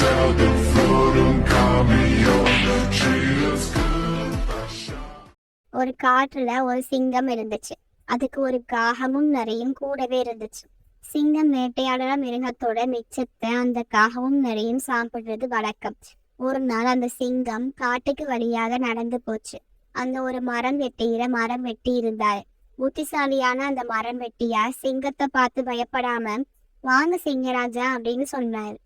seldom floating cameo. Treat us good, ஒரு காட்டுல ஒரு சிங்கம் இருந்துச்சு. அதுக்கு ஒரு காகமும் நிறையும் கூடவே இருந்துச்சு. சிங்கம் வேட்டையாடுற மிருகத்தோட மிச்சத்தை அந்த காகமும் நிறையும் சாப்பிடுறது வழக்கம். ஒரு நாள் அந்த சிங்கம் காட்டுக்கு வழியாக நடந்து போச்சு. அங்க ஒரு மரம் வெட்டியில மரம் வெட்டி இருந்தாரு. புத்திசாலியான அந்த மரம் வெட்டியார் சிங்கத்தை பார்த்து பயப்படாம வாங்க சிங்கராஜா அப்படின்னு சொன்னாரு.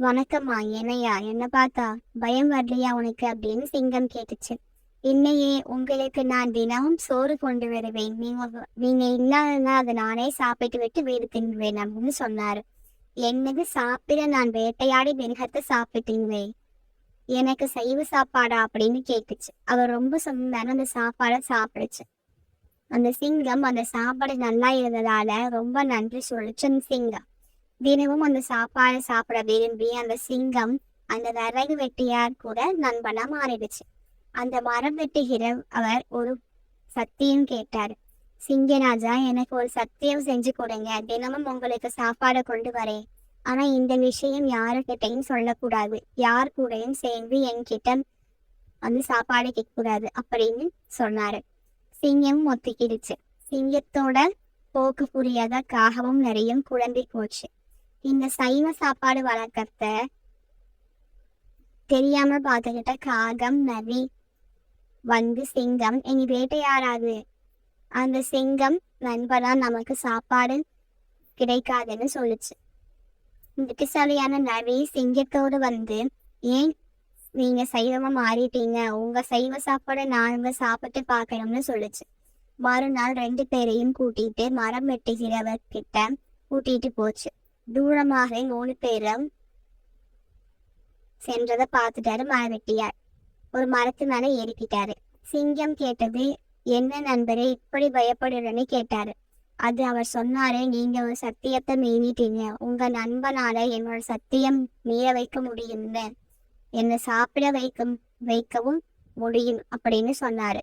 வணக்கம்மா. என்னையா? என்ன பார்த்தா? பயம் வரலையா உனக்கு? அப்படின்னு சிங்கம் கேட்டுச்சு. இன்னையே உங்களுக்கு நான் தினமும் சோறு கொண்டு வருவேன். நீங்க நீங்க இல்லாதனா அதை நானே சாப்பிட்டு விட்டு வீடு திங்குவேன் அப்படின்னு சொன்னாரு. என்னது? சாப்பிட நான் வேட்டையாடி மிருகத்தை சாப்பிட்டீங்களே? எனக்கு சைவ சாப்பாடா? அப்படின்னு கேட்டுச்சு. அவர் ரொம்ப சொன்னாரு அந்த சாப்பாடை சாப்பிடுச்சு. அந்த சிங்கம் அந்த சாப்பாடு நல்லா இருந்ததால ரொம்ப நன்றி சொல்லிச்சு அந்த சிங்கம். தினமும் அந்த சாப்பாடு சாப்பிட விரும்பி அந்த சிங்கம் அந்த விறகு வெட்டியார் கூட நண்பனா மாறிடுச்சு. அந்த மரம் வெட்டுகிற அவர் ஒரு சத்தியம் கேட்டார். சிங்கராஜா எனக்கு ஒரு சத்தியம் செஞ்சு கொடுங்க. தினமும் உங்களுக்கு சாப்பாடு கொண்டு வரேன். ஆனா இந்த விஷயம் யாருக்கிட்டையும் சொல்லக்கூடாது. யார் கூடயும் சேர்ந்து என்கிட்ட வந்து சாப்பாடு கேட்கக்கூடாது அப்படின்னு சொன்னாரு. சிங்கம் ஒத்துக்கிடுச்சு. சிங்கத்தோட போக்கு புரியாத காகவும் நிறைய குழம்பி போச்சு. இந்த சைவ சாப்பாடு வழக்கத்தை தெரியாம பார்த்துக்கிட்ட காகம் நரி வந்து சிங்கம் இனி வேட்டையாடாது. அந்த சிங்கம் நண்பரா நமக்கு சாப்பாடு கிடைக்காதுன்னு சொல்லுச்சு. புத்திசாலியான நரி சிங்கத்தோடு வந்து ஏன் நீங்க சைவமா மாறிட்டீங்க? உங்க சைவ சாப்பாடு நாங்க சாப்பிட்டு பார்க்கணும்னு சொல்லுச்சு. மறுநாள் ரெண்டு பேரையும் கூட்டிட்டு மரம் வெட்டுகிறவர்கிட்ட கூட்டிட்டு போச்சு. தூரமாக மூணு பேரும் சென்றதை பார்த்துட்டாரு மரவெட்டியார். வெட்டியார் ஒரு மரத்து மேல ஏறிக்கிட்டாரு சிங்கம் கேட்டது என்ன நண்பரே இப்படி பயப்படுறேன்னு கேட்டாரு. அது அவர் சொன்னாரு நீங்க ஒரு சத்தியத்தை மீறிட்டீங்க. உங்க நண்பனால என்னோட சத்தியம் மீற வைக்க முடியும்னு என்னை சாப்பிட வைக்கும் வைக்கவும் முடியும் அப்படின்னு சொன்னாரு.